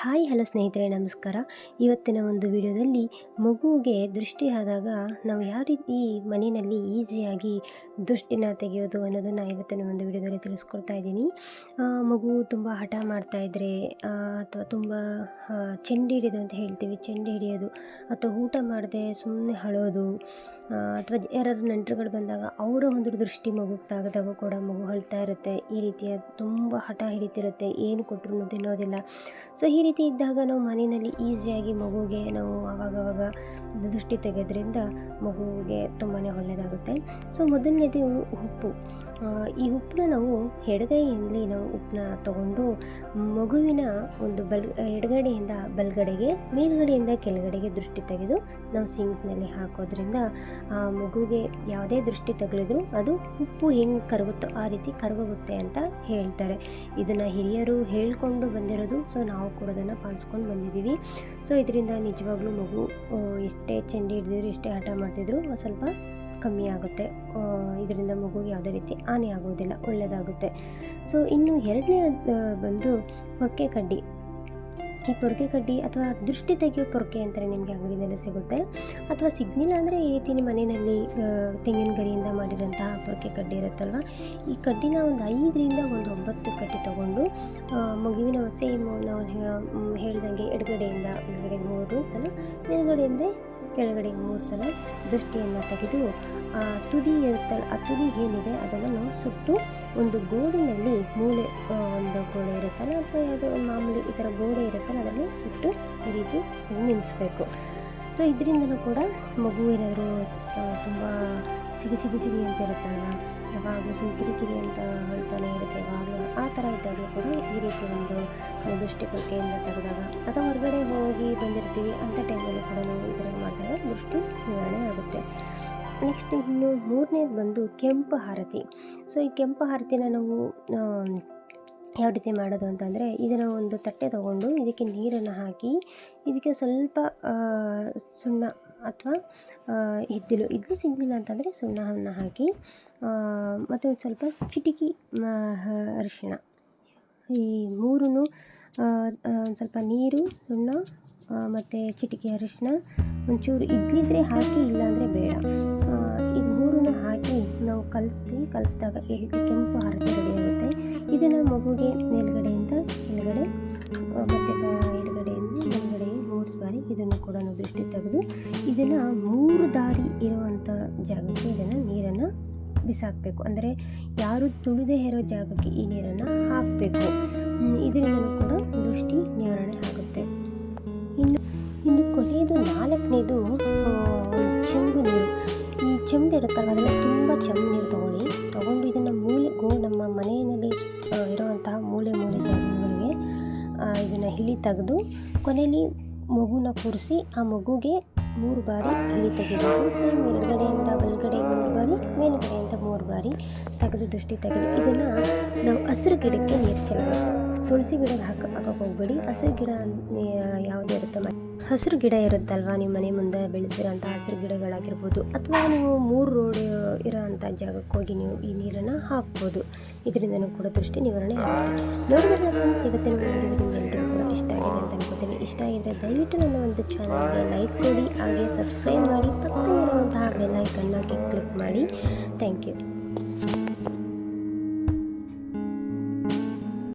Hi, hello ಸ್ನೇಹಿತರೆ, ನಮಸ್ಕಾರ. ಇವತ್ತಿನ ಒಂದು ವಿಡಿಯೋದಲ್ಲಿ ಮಗುವಿಗೆ ದೃಷ್ಟಿ ಆದಾಗ ನಾವು ಯಾವ ರೀತಿ ಮನೆಯಲ್ಲಿ ಈಸಿಯಾಗಿ ದೃಷ್ಟಿನ ತೆಗೆಯೋದು ಅನ್ನೋದನ್ನು ಇವತ್ತಿನ ಒಂದು ವಿಡಿಯೋದಲ್ಲಿ ತಿಳಿಸ್ಕೊಡ್ತಾ ಇದ್ದೀನಿ. ಮಗು ತುಂಬ ಹಠ ಮಾಡ್ತಾ ಇದ್ದರೆ ಅಥವಾ ತುಂಬ ಚೆಂಡು ಹಿಡಿಯೋದು ಅಂತ ಹೇಳ್ತೀವಿ. ಚೆಂಡು ಹಿಡಿಯೋದು ಅಥವಾ ಊಟ ಮಾಡದೆ ಸುಮ್ಮನೆ ಹಳೋದು ಅಥವಾ ಯಾರಾದ್ರು ನೆಂಟರುಗಳು ಬಂದಾಗ ಅವರ ಒಂದು ದೃಷ್ಟಿ ಮಗುಗೆ ತಾಗದಾಗ ಕೂಡ ಮಗು ಅಳ್ತಾ ಇರುತ್ತೆ. ಈ ರೀತಿಯ ತುಂಬ ಹಠ ಹಿಡಿತಿರುತ್ತೆ. ಏನು ಕೊಟ್ಟರು ತಿನ್ನೋದಿಲ್ಲ. ಸೊ ಈ ರೀತಿ ಇದ್ದಾಗ ನಾವು ಮನೆಯಲ್ಲಿ ಈಸಿಯಾಗಿ ಮಗುಗೆ ನಾವು ಆವಾಗವಾಗ ದೃಷ್ಟಿ ತೆಗೆಯೋದ್ರಿಂದ ಮಗುವಿಗೆ ತುಂಬಾ ಒಳ್ಳೆಯದಾಗುತ್ತೆ ಸೊ ಮೊದಲನೇದು ಉಪ್ಪು. ಈ ಉಪ್ಪನ್ನ ನಾವು ಎಡಗೈಯಲ್ಲಿ ನಾವು ಉಪ್ಪನ್ನ ತಗೊಂಡು ಮಗುವಿನ ಒಂದು ಬಲ್ ಎಡಗಡೆಯಿಂದ ಬಲಗಡೆಗೆ, ಮೇಲ್ಗಡೆಯಿಂದ ಕೆಳಗಡೆಗೆ ದೃಷ್ಟಿ ತೆಗೆದು ನಾವು ಸಿಂಕ್ನಲ್ಲಿ ಹಾಕೋದ್ರಿಂದ ಆ ಮಗುಗೆ ಯಾವುದೇ ದೃಷ್ಟಿ ತಗಲಿದ್ರು ಅದು ಉಪ್ಪು ಹೆಂಗೆ ಕರಗುತ್ತೋ ಆ ರೀತಿ ಕರಗೋಗುತ್ತೆ ಅಂತ ಹೇಳ್ತಾರೆ. ಇದನ್ನು ಹಿರಿಯರು ಹೇಳ್ಕೊಂಡು ಬಂದಿರೋದು, ಸೊ ನಾವು ಕೂಡ ಅದನ್ನು ಪಾಲಿಸ್ಕೊಂಡು ಬಂದಿದ್ದೀವಿ. ಸೊ ಇದರಿಂದ ನಿಜವಾಗ್ಲೂ ಮಗು ಎಷ್ಟೇ ಚೆಂಡಿ ಹಿಡಿದಿದ್ರು, ಎಷ್ಟೇ ಹಠ ಮಾಡ್ತಿದ್ರು, ಸ್ವಲ್ಪ ಕಮ್ಮಿ ಆಗುತ್ತೆ. ಇದರಿಂದ ಮಗುಗೆ ಯಾವುದೇ ರೀತಿ ಹಾನಿ ಆಗೋದಿಲ್ಲ ಒಳ್ಳೆಯದಾಗುತ್ತೆ ಸೊ ಇನ್ನು ಎರಡನೇ ಬಂದು ಪೊರ್ಕೆ ಕಡ್ಡಿ. ಈ ಪೊರ್ಕೆ ಕಡ್ಡಿ ಅಥವಾ ದೃಷ್ಟಿ ತೆಗೆಯೋ ಪೊರ್ಕೆ ಅಂತಾರೆ ನಿಮಗೆ ಅಂಗಡಿನಲ್ಲಿ ಸಿಗುತ್ತೆ. ಅಥವಾ ಸಿಗ್ನಿಲ್ಲ ಅಂದರೆ ಈ ರೀತಿ ನಿಮ್ಮ ಮನೆಯಲ್ಲಿ ತೆಂಗಿನ ಗರಿಯಿಂದ ಮಾಡಿರೋಂತಹ ಪೊರ್ಕೆ ಕಡ್ಡಿ ಇರುತ್ತಲ್ವ? ಈ ಕಡ್ಡಿನ ಒಂದು ಐದರಿಂದ ಒಂದು ಒಂಬತ್ತು ಕಡ್ಡಿ ತಗೊಂಡು ಮಗುವಿನ ಸೇಮ್ ನಾವು ಹೇಳಿದಂಗೆ ಎಡಗಡೆಯಿಂದ ಒಳಗಡೆ ಮೂರು ಸಲ ಮೇಲ್ಗಡೆಯಿಂದ ಕೆಳಗಡೆಗೆ ಮೂರು ಸಲ ದೃಷ್ಟಿಯನ್ನು ತೆಗೆದು, ಆ ತುದಿ ಇರುತ್ತಲ್ಲ, ಆ ತುದಿ ಏನಿದೆ ಅದನ್ನು ನಾವು ಸುಟ್ಟು, ಒಂದು ಗೋಡಿನಲ್ಲಿ ಮೂಲೆ ಒಂದು ಗೋಡೆ ಇರುತ್ತಲ್ಲ, ಅಥವಾ ಯಾವುದೋ ಮಾಮೂಲಿ ಈ ಥರ ಗೋಡೆ ಇರುತ್ತಲ್ಲ, ಅದನ್ನು ಸುಟ್ಟು ಈ ರೀತಿ ನಿಲ್ಲಿಸ್ಬೇಕು. ಸೊ ಇದರಿಂದಲೂ ಕೂಡ ಮಗು ಏನಾದರೂ ತುಂಬ ಸಿಡಿ ಸಿಡಿ ಸಿಡಿ ಅಂತ ಇರುತ್ತಲ್ಲ ಯಾವಾಗಲೂ ಸುಮ್ ಕಿರಿಕಿರಿ ಅಂತ ಹೇಳ್ತಾನೆ ಇರುತ್ತೆ. ಯಾವಾಗಲೂ ಆ ಥರ ಇದ್ದಾಗಲೂ ಕೂಡ ಈ ರೀತಿ ಒಂದು ದೃಷ್ಟಿಕೋಕೆಯಿಂದ ತೆಗೆದಾಗ ಅಥವಾ ಹೊರಗಡೆ ಹೋಗಿ ಬಂದಿರ್ತೀವಿ ಅಂಥ ಟೈಮಲ್ಲೂ ಕೂಡ ನಾವು ಈ ಥರ ಮಾಡಿದಾಗ ದೃಷ್ಟಿ ನಿವಾರಣೆ ಆಗುತ್ತೆ. ನೆಕ್ಸ್ಟ್ ಇನ್ನು ಮೂರನೇದು ಬಂದು ಕೆಂಪು ಹಾರತಿ. ಸೊ, ಈ ಕೆಂಪು ಹಾರತಿನ ನಾವು ಯಾವ ರೀತಿ ಮಾಡೋದು ಅಂತಂದರೆ ಇದನ್ನು ಒಂದು ತಟ್ಟೆ ತಗೊಂಡು ಇದಕ್ಕೆ ನೀರನ್ನು ಹಾಕಿ ಇದಕ್ಕೆ ಸ್ವಲ್ಪ ಸುಣ್ಣ ಅಥವಾ ಇದ್ದಿಲು ಇದ್ದಿಲು ಸಿಗಲಿಲ್ಲ ಅಂತಂದರೆ ಸುಣ್ಣವನ್ನು ಹಾಕಿ ಮತ್ತು ಒಂದು ಸ್ವಲ್ಪ ಚಿಟಿಕಿ ಅರಿಶಿಣ. ಈ ಮೂರೂ ಒಂದು ಸ್ವಲ್ಪ ನೀರು, ಸುಣ್ಣ ಮತ್ತು ಚಿಟಿಕೆ ಅರಿಶಿನ ಒಂಚೂರು ಇದ್ದಿದ್ದರೆ ಹಾಕಿ, ಇಲ್ಲಾಂದರೆ ಬೇಡ. ಇದು ಮೂರನ್ನು ಹಾಕಿ ನಾವು ಕಲಿಸ್ತೀವಿ. ಕಲಿಸಿದಾಗ ಈ ರೀತಿ ಕೆಂಪು ಆರತಿ ರೆಡಿ ಇದನ್ನು ಮಗುಗೆ ಮೇಲುಗಡೆಯಿಂದ ಕೆಳಗಡೆ ಇದನ್ನು ಕೂಡ ನಾವು ದೃಷ್ಟಿ ತೆಗೆದು ಇದನ್ನು ಮೂರು ದಾರಿ ಇರುವಂಥ ಜಾಗಕ್ಕೆ ಇದನ್ನು ನೀರನ್ನು ಬಿಸಾಕಬೇಕು. ಅಂದರೆ ಯಾರು ತುಳಿದೇ ಇರೋ ಜಾಗಕ್ಕೆ ಈ ನೀರನ್ನು ಹಾಕಬೇಕು. ಇದರಿಂದಲೂ ಕೂಡ ದೃಷ್ಟಿ ನಿವಾರಣೆ ಆಗುತ್ತೆ. ಇನ್ನು ಇನ್ನು ಕೊನೆಯದು, ನಾಲ್ಕನೇದು ಚೆಂಬು ನೀರು. ಈ ಚೆಂಬು ಇರುತ್ತಲ್ಲ ಅದನ್ನು ತುಂಬ ಚೆಂಬು ನೀರು ತಗೊಳ್ಳಿ. ತಗೊಂಡು ಇದನ್ನು ಮೂಲೆ ಗೋ ನಮ್ಮ ಮನೆಯಲ್ಲಿ ಇರುವಂತಹ ಮೂಲೆ ಮೂಲೆ ಜಾಗಗಳಿಗೆ ಇದನ್ನು ಹಿಳಿ ತೆಗೆದು ಕೊನೆಯಲ್ಲಿ ಮಗುನ ಕೂರಿಸಿ ಆ ಮಗುಗೆ ಮೂರು ಬಾರಿ ಇಳಿ ತೆಗಿಬೇಕು ಸೇಮ್ ಎಡಗಡೆಯಿಂದ ಬಲಗಡೆ ಮೂರು ಬಾರಿ, ಮೇಲುಗಡೆಯಿಂದ ಮೂರು ಬಾರಿ ತೆಗೆದು ದೃಷ್ಟಿ ತೆಗೆದು ಇದನ್ನು ನಾವು ಹಸಿರು ಗಿಡಕ್ಕೆ ನೀರು ಚೆಲ್ಲಬೇಕು. ತುಳಸಿ ಗಿಡಕ್ಕೆ ಹಾಕ ಹಾಕಕ್ಕೆ ಹೋಗ್ಬೇಡಿ. ಹಸಿರು ಗಿಡ ಯಾವುದೇ ಇರುತ್ತೆ ಹಸಿರು ಗಿಡ ಇರುತ್ತಲ್ವಾ ನಿಮ್ಮ ಮನೆ ಮುಂದೆ ಬೆಳೆಸಿರೋಂಥ ಹಸಿರು ಗಿಡಗಳಾಗಿರ್ಬೋದು, ಅಥವಾ ನೀವು ಮೂರು ರೋಡ್ ಇರೋಂಥ ಜಾಗಕ್ಕೆ ಹೋಗಿ ನೀವು ಈ ನೀರನ್ನು ಹಾಕ್ಬೋದು. ಇದರಿಂದನೂ ಕೂಡ ದೃಷ್ಟಿ ನಿವಾರಣೆ ಆಗುತ್ತೆ. ನೋಡಿದ್ರೆ ಫ್ರೆಂಡ್ಸ್ ಇಷ್ಟ ಆಗಿದೆ ಅಂತ ಅನ್ಕೋತೀನಿ. ಇಷ್ಟ ಆಗಿದ್ರೆ ದಯವಿಟ್ಟು ನನ್ನ ಒಂದು ಚಾನಲ್ಗೆ ಲೈಕ್ ಕೊಡಿ, ಹಾಗೆ ಸಬ್ಸ್ಕ್ರೈಬ್ ಮಾಡಿ, ಪಕ್ಕದಲ್ಲಿರುವಂತಹ ಬೆಲ್ ಐಕನ್ನ ಕ್ಲಿಕ್ ಮಾಡಿ. Thank you.